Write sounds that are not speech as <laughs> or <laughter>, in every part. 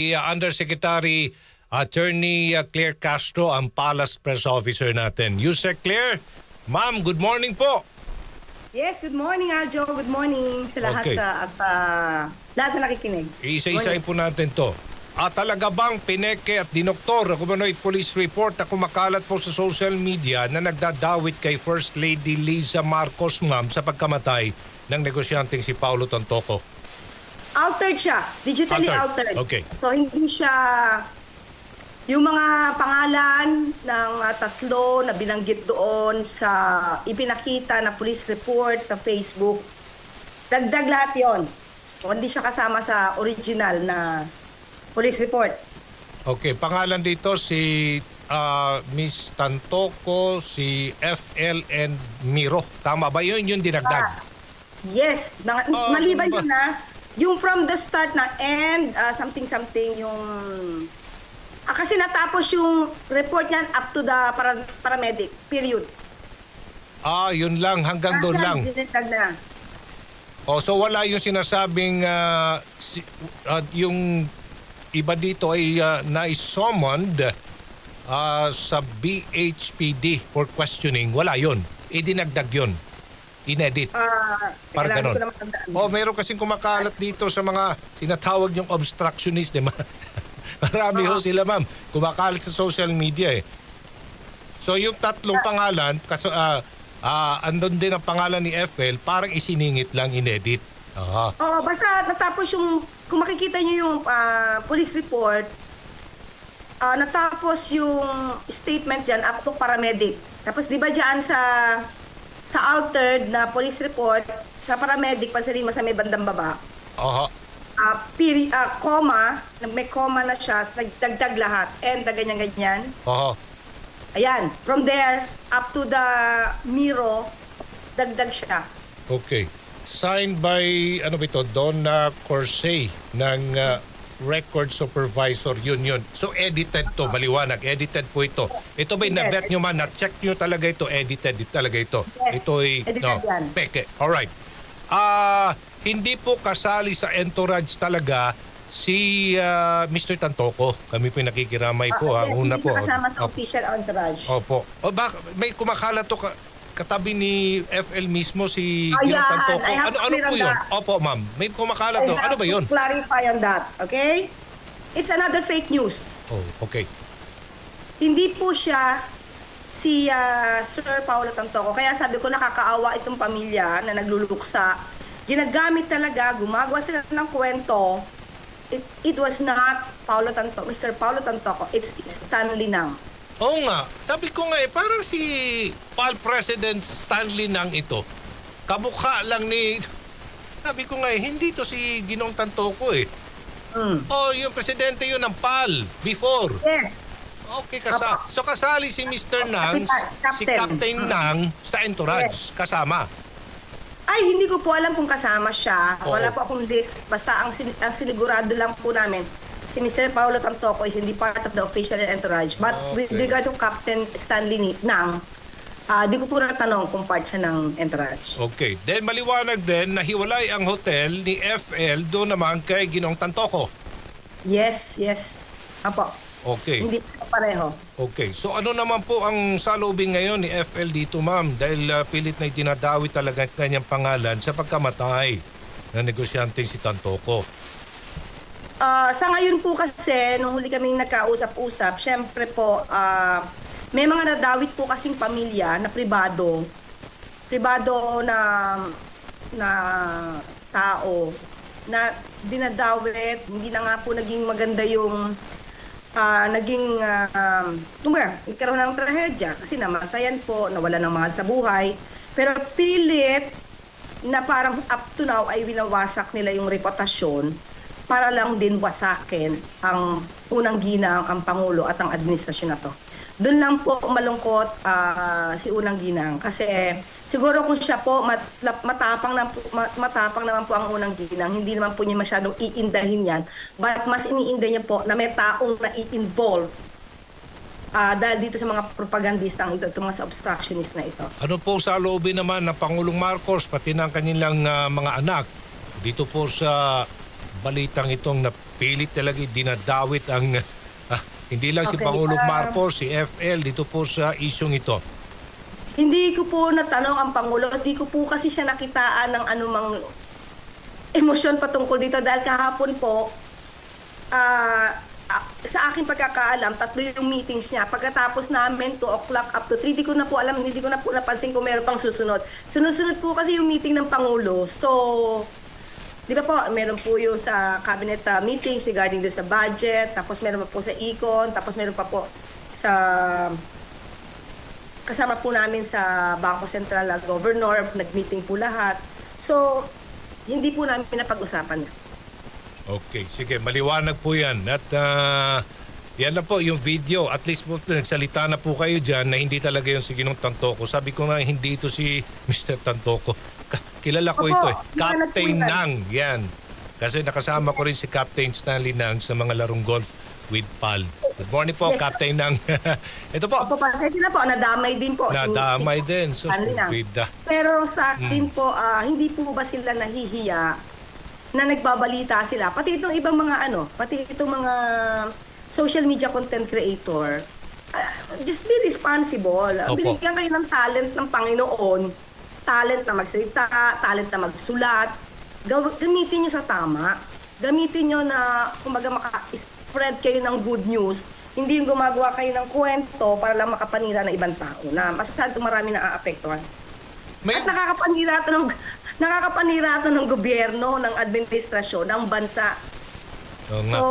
uh, Undersecretary Attorney uh, Claire Castro, ang Palace Press Officer natin. Yusek Claire, ma'am, good morning po. Yes, good morning Aljo. Good morning sa lahat Okay. ah, at ah, lahat na nakikinig. Isa-isahin po natin to. At talaga bang pineke at dinoktor kumano'y police report na kumakalat po sa social media na nagdadawit kay First Lady Liza Marcos ma'am sa pagkamatay ng negosyanteng si Paulo Tantoco? Altered siya. Digitally Altered. altered. Okay. So hindi siya yung mga pangalan ng ah, tatlo na binanggit doon sa ipinakita na police report sa Facebook. Dagdag lahat yon. Hindi siya kasama sa original na police report. Okay, pangalan dito si ah, Miss Tantoco, si FL and Miro. Tama ba yun? Yung dinagdag? Yes, na, Oh, maliban ba? yun na, yung from the start na and uh, something something yung ah, kasi natapos yung report niyan up to the para, paramedic period. Ah, yun lang. Hanggang doon lang. Na. Oh, so wala yung sinasabing ah, si- ah, yung iba dito ay uh, na-summoned ah, sa BHPD for questioning. Wala yun. Idinagdag yun. Inedit. Ah, Para matandaan. Oh, meron kasing kumakalat dito sa mga tinatawag yung obstructionist, di ba? <laughs> Marami ho sila, ma'am. Kumakalat sa social media eh. So yung tatlong pangalan, kaso, ah, ah, andun din ang pangalan ni FL, parang isiningit lang, inedit. Aha. Oo, basta natapos yung, kung makikita niyo yung ah, police report, ah, natapos yung statement dyan up to paramedic. Tapos di ba dyan sa sa altered na police report, sa paramedic, pansinin mo sa may bandang baba, Aha. ah peri, ah, comma, may comma na siya, nagdagdag lahat, and na ganyan-ganyan. Aha. Ayan, from there, up to the Miro, dagdag siya. Okay. Signed by, ano ba ito, Donna Corsey ng ah, Record Supervisor Union. So edited to, maliwanag. Edited po ito. Ito ba Yes. na-vet nyo man, na-check nyo talaga ito, edited talaga ito. Yes. Ito ay, Edited no, yan. peke. Alright. Ah, hindi po kasali sa entourage talaga si ah, Mr. Tantoco. Kami po nakikiramay po. Ah, ha. yes, Una hindi po. kasama sa official entourage. Opo. O bak may kumakalat to ka- katabi ni FL mismo si Ayan. I have Ano to ano clear po on 'yun? that. Opo, ma'am. May kumakalat to. I Ano have ba 'yun? to clarify on that, okay? It's another fake news. Oh, okay. Hindi po siya si ah, Sir Paolo Tantoco. Kaya sabi ko nakakaawa itong pamilya na nagluluksa. Ginagamit talaga, gumagawa sila ng kwento. It, it was not Paolo Tantoco, Mr. Paolo Tantoco. It's Stanley Nang. Oo nga. Sabi ko nga eh, parang si PAL President Stanley Nang ito. Kamukha lang ni... <laughs> Sabi ko nga eh, hindi to si Ginong Tantoco eh. Mm. Oh, yung presidente yun ng PAL before. Yes. Okay, kasa so kasali si Mr. Nang, Captain. si Captain Nang sa entourage, kasama. Ay, hindi ko po alam kung kasama siya. Oo. Wala po akong list. Basta ang, sin- ang sinigurado lang po namin, si Mr. Paolo Tantoco is hindi part of the official entourage. But with Okay. regard to Captain Stanley Ni- Nang, ah, di ko po natanong kung part siya ng entourage. Okay. Then maliwanag din na hiwalay ang hotel ni FL doon naman kay Ginong Tantoco. Yes, yes. Apo. Okay. Hindi po pareho. Okay. So ano naman po ang salubin ngayon ni FL dito, ma'am? Dahil ah, pilit na itinadawi talaga ang kanyang pangalan sa pagkamatay ng negosyante si Tantoco. Ah, sa ngayon po kasi, nung huli kaming nagkausap-usap, syempre po, ah, may mga nadawit po kasing pamilya na pribado, pribado na na tao na dinadawit, hindi na nga po naging maganda yung ah, naging uh, tumaga, nagkaroon ng trahedya kasi namatayan po, nawala ng mahal sa buhay. Pero pilit na parang up to now ay winawasak nila yung reputasyon para lang din wasakin ang unang ginang, ang Pangulo at ang administrasyon na to. Doon lang po malungkot ah, si unang ginang kasi siguro kung siya po mat, matapang, na, matapang naman po ang unang ginang, hindi naman po niya masyadong iindahin yan. But mas iniinda niya po na may taong na i-involve ah, dahil dito sa mga propagandistang ito, itong mga obstructionist na ito. Ano po sa loobin naman ng Pangulong Marcos pati ng kanilang ah, mga anak dito po sa balitang itong na pilit talaga dinadawit ang <laughs> ah, hindi lang si Okay, Pangulong ah, Marcos, si FL dito po sa isyong ito. Hindi ko po natanong ang Pangulo. Hindi ko po kasi siya nakitaan ng anumang emosyon patungkol dito dahil kahapon po ah, ah, sa aking pagkakaalam, tatlo yung meetings niya. Pagkatapos namin, 2 o'clock up to 3, hindi ko na po alam, hindi ko na po napansin kung meron pang susunod. Sunod-sunod po kasi yung meeting ng Pangulo. So, di ba po, meron po yung sa cabinet ah, meetings regarding doon sa budget, tapos meron pa po sa econ, tapos meron pa po sa kasama po namin sa Bangko Sentral na Governor, nag-meeting po lahat. So, hindi po namin pinapag-usapan. Okay, sige, maliwanag po yan. At ah, yan lang po yung video. At least po nagsalita na po kayo dyan na hindi talaga yung si Ginong Tantoko. Sabi ko nga hindi ito si <laughs> Mr. Tantoko. Kilala ko Opo, ito eh. Captain yan. Nang, yan. Kasi nakasama ko rin si Captain Stanley Nang sa mga larong golf with Pal. Good morning po, Yes. Captain Nang. <laughs> ito po, Opo, pasensya na po, nadamay din po. nadamay din. So, lang. stupid. ah. Pero sa akin po, ah, hindi po ba sila nahihiya na nagbabalita sila? Pati itong ibang mga ano, pati itong mga social media content creator, ah, just be responsible. Opo. Binigyan kayo ng talent ng Panginoon, talent na magsalita, talent na magsulat. Gamitin nyo sa tama. Gamitin nyo na, kumbaga, maka-spread kayo ng good news. Hindi yung gumagawa kayo ng kwento para lang makapanira ng ibang tao na masyadong marami na aapektuhan. May, At nakakapanira ito ng nakakapanira ito ng gobyerno, ng administrasyon, ng bansa. Oo nga. So,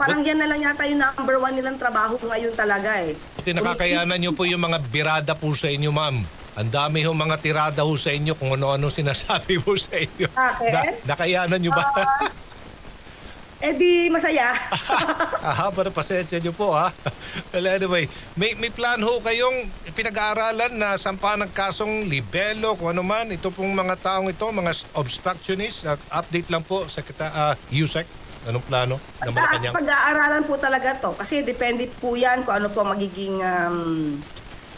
parang yan na lang yata yung number one nilang trabaho ngayon talaga eh. Nakakayanan nyo po yung mga birada po sa inyo, ma'am. Ang dami yung mga tirada ho sa inyo kung ano-ano sinasabi po sa inyo. Bakit? nakayanan nyo ba? Eh di masaya. <laughs> Aha, para pasensya nyo po ha. well, anyway, may, may plan ho kayong pinag-aaralan na sampa ng kasong libelo, kung ano man, ito pong mga taong ito, mga obstructionist. Uh, update lang po, Sekretary uh, Yusek. Anong plano ng Malacanang? pag-aaralan po talaga to kasi depende po yan kung ano po magiging um,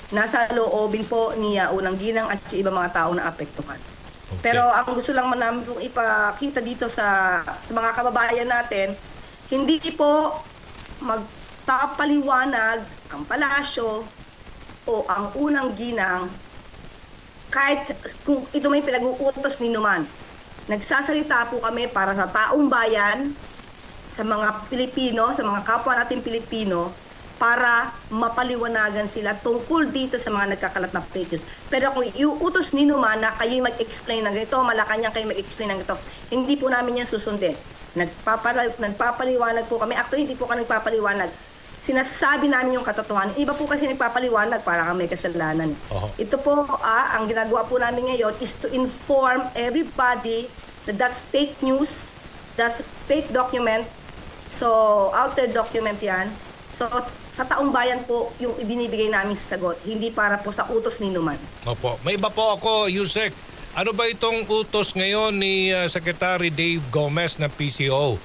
nasa loobin po ni uh, Unang Ginang at yung ibang mga tao na apektuhan. Okay. Pero ang gusto lang man namin pong ipakita dito sa, sa mga kababayan natin, hindi po magpapaliwanag ang palasyo o ang unang ginang kahit kung ito may pinag-uutos ni Numan. Nagsasalita po kami para sa taong bayan, sa mga Pilipino, sa mga kapwa natin Pilipino, para mapaliwanagan sila tungkol dito sa mga nagkakalat na fake news. Pero kung iuutos ni Numan na kayo mag-explain ng ganito, Malacanang kayo mag-explain ng ganito, hindi po namin yan susundin. Nagpapala, nagpapaliwanag po kami. Actually, hindi po kami nagpapaliwanag. Sinasabi namin yung katotohanan. Iba po kasi nagpapaliwanag para kang may kasalanan. Oho. Ito po, ah, ang ginagawa po namin ngayon is to inform everybody that that's fake news, that's fake document, so altered document yan. So, sa taong bayan po yung ibinibigay namin sa sagot, hindi para po sa utos ni Numan. Opo. May iba po ako, Yusek. Ano ba itong utos ngayon ni uh, Secretary Dave Gomez ng PCO?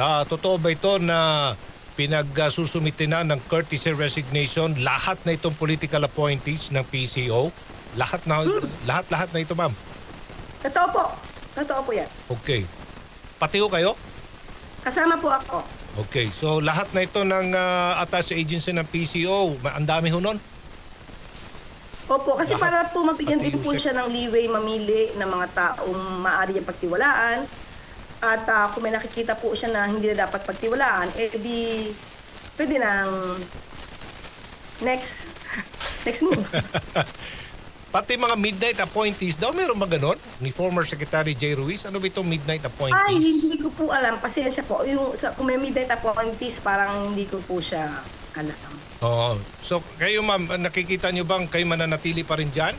Ah, totoo ba ito na pinagsusumite na ng courtesy resignation lahat na itong political appointees ng PCO? Lahat na lahat lahat na ito, ma'am. Totoo po. Totoo po yan. Okay. Pati ho kayo? Kasama po ako. Okay. So lahat na ito ng uh, attached agency ng PCO, ma- ang dami ho nun? Opo, kasi Lahat. para po mabigyan Pati din po siya ng leeway mamili ng mga taong maaari niyang pagtiwalaan. At ah, kung may nakikita po siya na hindi na dapat pagtiwalaan, eh di pwede nang next <laughs> next move. <laughs> Pati mga midnight appointees daw, meron ba ganon? Ni former Secretary Jay Ruiz, ano ba itong midnight appointees? Ay, hindi ko po alam. Pasensya po. Yung, sa, kung may midnight appointees, parang hindi ko po siya alam. Oo. So, kayo ma'am, nakikita nyo bang kayo mananatili pa rin dyan?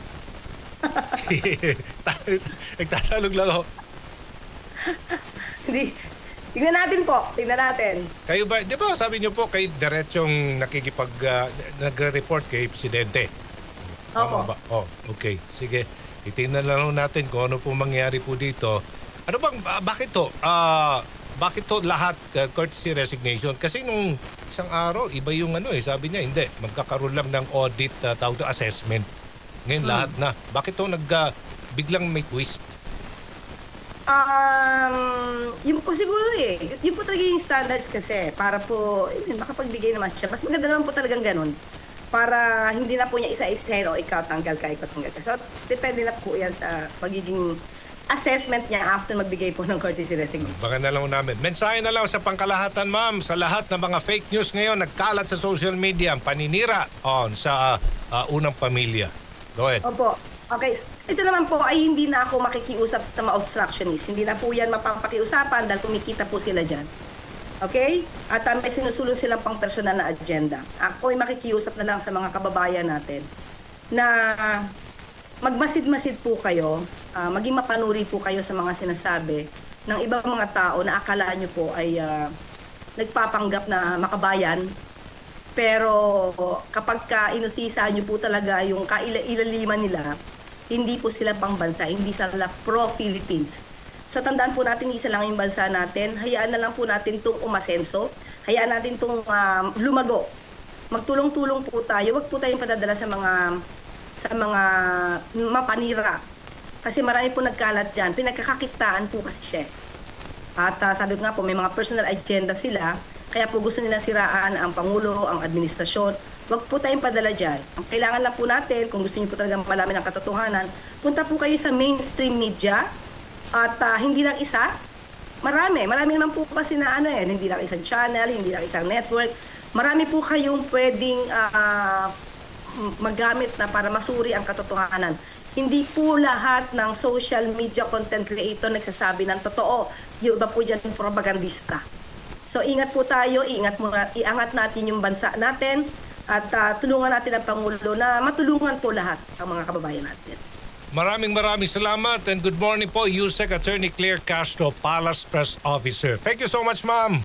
<laughs> Nagtatalog lang ako. Hindi. Tingnan natin po. Tingnan natin. Kayo ba, di ba sabi nyo po, kayo diretsong nakikipag, ah, nagre-report kay Presidente? Tama Opo. ba? Oh, okay. Sige. Itingnan lang natin kung ano po mangyari po dito. Ano bang, ah, bakit to? Ah, bakit to lahat uh, courtesy resignation? Kasi nung isang araw, iba yung ano eh, sabi niya, hindi, magkakaroon lang ng audit, uh, tawag to assessment. Ngayon Hmm. lahat na. Bakit to nag, ah, biglang may twist? Um, yun po siguro eh. Yun po talaga yung standards kasi para po yun, makapagbigay naman siya. Mas maganda naman po talagang ganun. Para hindi na po niya isa-isa o ikaw tanggal ka, ikaw tanggal ka. So, depende na po yan sa pagiging assessment niya after magbigay po ng courtesy resignation. Baka na lang namin. Mensahe na lang sa pangkalahatan, ma'am, sa lahat ng mga fake news ngayon nagkalat sa social media, ang paninira on sa ah, unang pamilya. Go ahead. Opo. Okay. Ito naman po ay hindi na ako makikiusap sa mga obstructionist. Hindi na po yan mapapakiusapan dahil kumikita po sila dyan. Okay? At uh, may sinusulong silang pang personal na agenda. Ako ay makikiusap na lang sa mga kababayan natin na magmasid-masid po kayo, ah, maging mapanuri po kayo sa mga sinasabi ng ibang mga tao na akala nyo po ay ah, nagpapanggap na makabayan pero kapag ka inusisa nyo po talaga yung kaila-ilaliman nila, hindi po sila pang bansa, hindi sila pro-Philippines. Sa tandaan po natin, isa lang yung bansa natin, hayaan na lang po natin itong umasenso, hayaan natin itong um, lumago. Magtulong-tulong po tayo, wag po tayong padadala sa mga sa mga mapanira. Kasi marami po nagkalat dyan. Pinagkakakitaan po kasi siya. At ah, sabi ko nga po, may mga personal agenda sila. Kaya po gusto nila siraan ang Pangulo, ang administrasyon. Huwag po tayong padala dyan. Ang kailangan lang po natin, kung gusto niyo po talagang malaman ang katotohanan, punta po kayo sa mainstream media. At ah, hindi lang isa, marami. Marami naman po kasi na ano eh, hindi lang isang channel, hindi lang isang network. Marami po kayong pwedeng ah, magamit na para masuri ang katotohanan. Hindi po lahat ng social media content creator nagsasabi ng totoo. Yung iba po dyan propagandista. So ingat po tayo, iingat mo iangat natin yung bansa natin at ah, tulungan natin ang Pangulo na matulungan po lahat ang mga kababayan natin. Maraming maraming salamat and good morning po, USEC Attorney Claire Castro, Palace Press Officer. Thank you so much, ma'am.